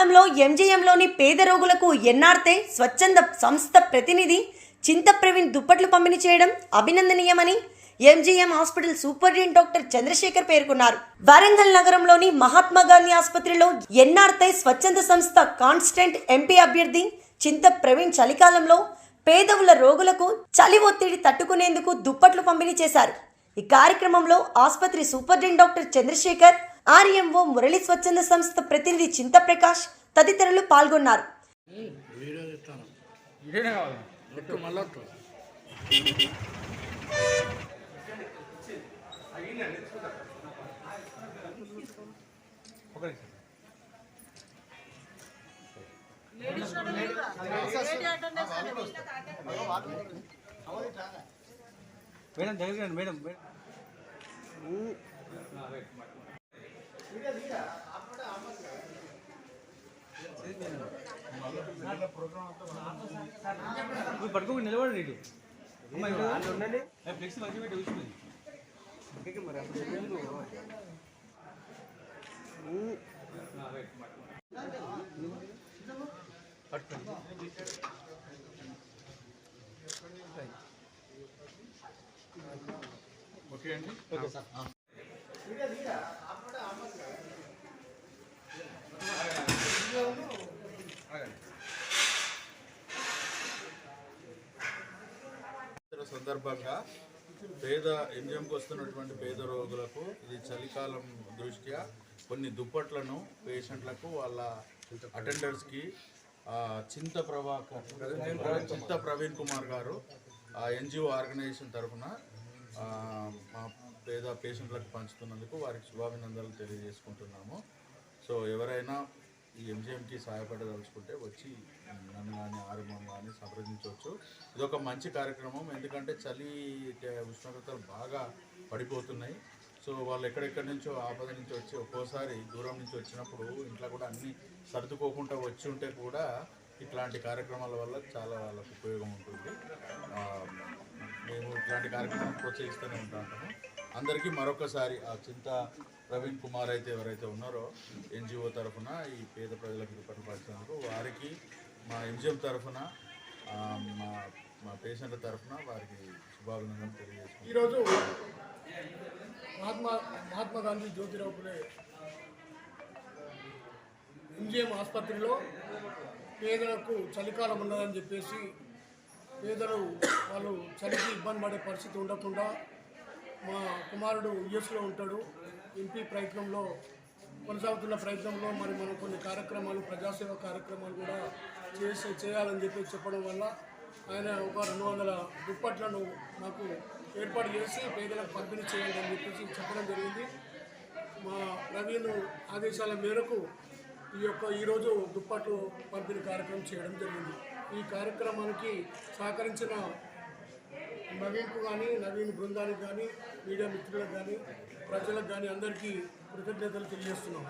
ఎంజీఎంలోని పేద రోగులకు ఎన్ఆర్తే స్వచ్ఛంద సంస్థ ప్రతినిధి చింత ప్రవీణ్ దుప్పట్లు పంపిణీ చేయడం అభినందనీయమని MGM hospital superintendent doctor Chandrashekhar పేర్కొన్నారు. వరంగల్ నగరంలోని మహాత్మా గాంధీ ఆసుపత్రిలో ఎన్ఆర్తే స్వచ్ఛంద సంస్థ కాన్స్టెంట్ ఎంపీ అభ్యర్థి చింత ప్రవీణ్ చలికాలంలో పేదవుల రోగులకు చలి ఒత్తిడి తట్టుకునేందుకు దుప్పట్లు పంపిణీ చేశారు. ఈ కార్యక్రమంలో ఆసుపత్రి superintendent doctor Chandrashekhar RMO Murali స్వచ్ఛంద సంస్థ ప్రతినిధి చింతప్రకాష్ తదితరులు పాల్గొన్నారు. మేడం దగ్గర మేడం మేడం. నిలబడండి ఇటు. అమ్మ ఉండండి. ఫ్లెక్స్ మంచిగా పెట్టి చూసుకుంది ఓకే అండి. దసరా సందర్భంగా పేద ఎంజిఎంకి వస్తున్నటువంటి పేద రోగులకు ఇది చలికాలం దృష్ట్యా కొన్ని దుప్పట్లను పేషెంట్లకు వాళ్ళ అటెండర్స్కి చింత ప్రభాకర్ చింత ప్రవీణ్ కుమార్ గారు ఎన్జిఓ ఆర్గనైజేషన్ తరఫున ఆ, పేషెంట్లకు పంచుతున్నందుకు వారికి శుభాభినందనలు తెలియజేసుకుంటున్నాము. సో ఎవరైనా ఈ ఎంజిఎంకి సహాయపడదలుచుకుంటే వచ్చి నన్ను కానీ ఆరుమం కానీ సంప్రదించవచ్చు. ఇది ఒక మంచి కార్యక్రమం. ఎందుకంటే చలి ఉష్ణోగ్రతలు బాగా పడిపోతున్నాయి. సో వాళ్ళు ఎక్కడెక్కడి నుంచో ఆపద నుంచి వచ్చి ఒక్కోసారి దూరం నుంచి వచ్చినప్పుడు ఇంట్లో కూడా అన్నీ సర్దుకోకుండా వచ్చి ఉంటే కూడా ఇట్లాంటి కార్యక్రమాల వల్ల చాలా వాళ్ళకు ఉపయోగం ఉంటుంది. మేము ఇట్లాంటి కార్యక్రమం ప్రోత్సహిస్తూనే ఉంటాము. అందరికీ మరొకసారి ఆ చింత ప్రవీణ్ కుమార్ అయితే ఎవరైతే ఉన్నారో ఎన్జిఓ తరఫున ఈ పేద ప్రజలకు దుప్పట్లు వారికి మా ఎంజిఎం తరఫున మా మా పేషెంట్ల తరఫున వారికి శుభాభినందనలు తెలియజేస్తాం ఈరోజు మహాత్మా మహాత్మా గాంధీ జ్యోతిరావు పులే ఎంజిఎం ఆసుపత్రిలో పేదలకు చలికాలం ఉన్నదని చెప్పేసి పేదలు వాళ్ళు చలికి ఇబ్బంది పడే పరిస్థితి ఉండకుండా మా కుమారుడు యుఎస్లో ఉంటాడు. ఎంపీ ప్రయత్నంలో కొనసాగుతున్న ప్రయత్నంలో మరి మనం కొన్ని కార్యక్రమాలు ప్రజాసేవ కార్యక్రమాలు కూడా చేసి చేయాలని చెప్పి చెప్పడం వల్ల ఆయన ఒక రెండు వందల దుప్పట్లను మాకు ఏర్పాటు చేసి పేదలకు పంపిణీ చేయాలని చెప్పేసి చెప్పడం జరిగింది. మా నవీన్ ఆదేశాల మేరకు ఈ యొక్క ఈరోజు దుప్పట్లు పంపిణీ కార్యక్రమం చేయడం జరిగింది. ఈ కార్యక్రమానికి సహకరించిన నవీన్కు కానీ నవీన్ బృందానికి కానీ మీడియా మిత్రులకు కానీ ప్రజలకు కానీ అందరికీ కృతజ్ఞతలు తెలియజేస్తున్నాం.